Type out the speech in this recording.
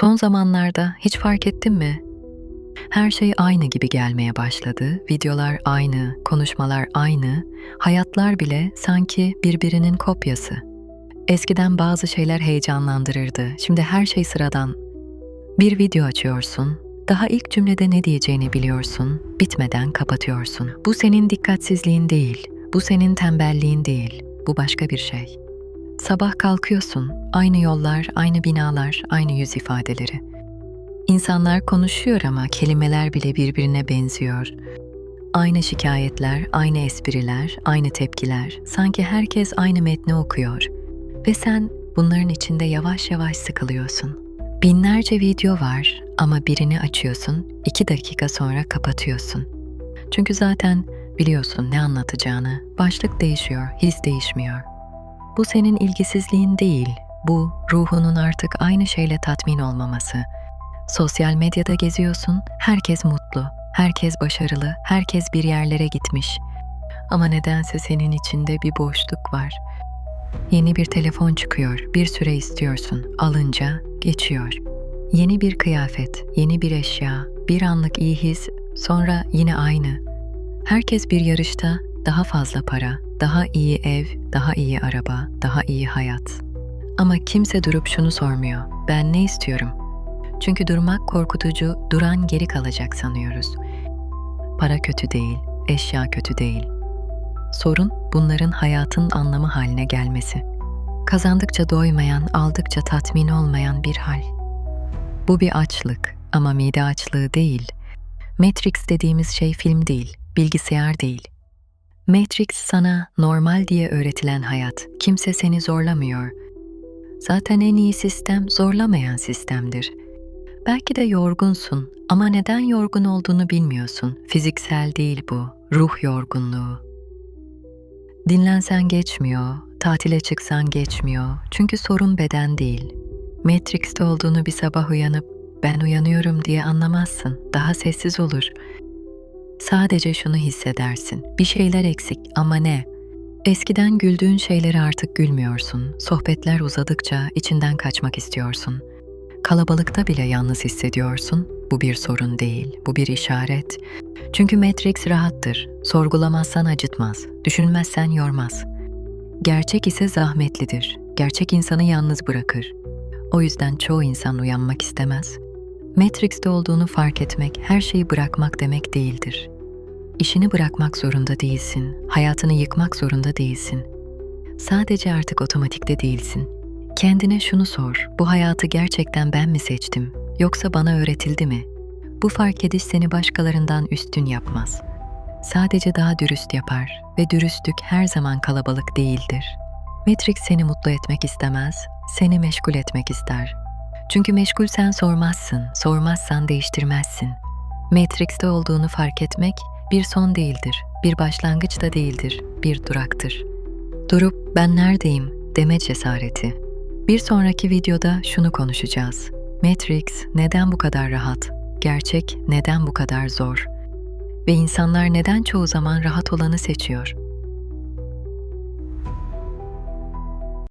Son zamanlarda hiç fark ettin mi? Her şey aynı gibi gelmeye başladı. Videolar aynı, konuşmalar aynı, hayatlar bile sanki birbirinin kopyası. Eskiden bazı şeyler heyecanlandırırdı. Şimdi her şey sıradan. Bir video açıyorsun, daha ilk cümlede ne diyeceğini biliyorsun, bitmeden kapatıyorsun. Bu senin dikkatsizliğin değil, bu senin tembelliğin değil, bu başka bir şey. Sabah kalkıyorsun, aynı yollar, aynı binalar, aynı yüz ifadeleri. İnsanlar konuşuyor ama kelimeler bile birbirine benziyor. Aynı şikayetler, aynı espriler, aynı tepkiler. Sanki herkes aynı metni okuyor. Ve sen bunların içinde yavaş yavaş sıkılıyorsun. Binlerce video var ama birini açıyorsun, iki dakika sonra kapatıyorsun. Çünkü zaten biliyorsun ne anlatacağını, başlık değişiyor, his değişmiyor. Bu senin ilgisizliğin değil, bu ruhunun artık aynı şeyle tatmin olmaması. Sosyal medyada geziyorsun, herkes mutlu, herkes başarılı, herkes bir yerlere gitmiş. Ama nedense senin içinde bir boşluk var. Yeni bir telefon çıkıyor, bir süre istiyorsun, alınca geçiyor. Yeni bir kıyafet, yeni bir eşya, bir anlık iyi his, sonra yine aynı. Herkes bir yarışta daha fazla para, daha iyi ev, daha iyi araba, daha iyi hayat. Ama kimse durup şunu sormuyor. Ben ne istiyorum? Çünkü durmak korkutucu, duran geri kalacak sanıyoruz. Para kötü değil, eşya kötü değil. Sorun bunların hayatın anlamı haline gelmesi. Kazandıkça doymayan, aldıkça tatmin olmayan bir hal. Bu bir açlık ama mide açlığı değil. Matrix dediğimiz şey film değil, bilgisayar değil. Matrix sana normal diye öğretilen hayat. Kimse seni zorlamıyor. Zaten en iyi sistem zorlamayan sistemdir. Belki de yorgunsun ama neden yorgun olduğunu bilmiyorsun. Fiziksel değil bu, ruh yorgunluğu. Dinlensen geçmiyor, tatile çıksan geçmiyor. Çünkü sorun beden değil. Matrix'te olduğunu bir sabah uyanıp ben uyanıyorum diye anlamazsın. Daha sessiz olur. Sadece şunu hissedersin. Bir şeyler eksik ama ne? Eskiden güldüğün şeyleri artık gülmüyorsun. Sohbetler uzadıkça içinden kaçmak istiyorsun. Kalabalıkta bile yalnız hissediyorsun. Bu bir sorun değil, bu bir işaret. Çünkü Matrix rahattır. Sorgulamazsan acıtmaz, düşünmezsen yormaz. Gerçek ise zahmetlidir. Gerçek insanı yalnız bırakır. O yüzden çoğu insan uyanmak istemez. Matrix'te olduğunu fark etmek, her şeyi bırakmak demek değildir. İşini bırakmak zorunda değilsin, hayatını yıkmak zorunda değilsin. Sadece artık otomatikte değilsin. Kendine şunu sor, bu hayatı gerçekten ben mi seçtim, yoksa bana öğretildi mi? Bu fark ediş seni başkalarından üstün yapmaz. Sadece daha dürüst yapar ve dürüstlük her zaman kalabalık değildir. Matrix seni mutlu etmek istemez, seni meşgul etmek ister. Çünkü meşgulsen sormazsın, sormazsan değiştirmezsin. Matrix'te olduğunu fark etmek bir son değildir, bir başlangıç da değildir, bir duraktır. Durup ben neredeyim deme cesareti. Bir sonraki videoda şunu konuşacağız. Matrix neden bu kadar rahat? Gerçek neden bu kadar zor? Ve insanlar neden çoğu zaman rahat olanı seçiyor?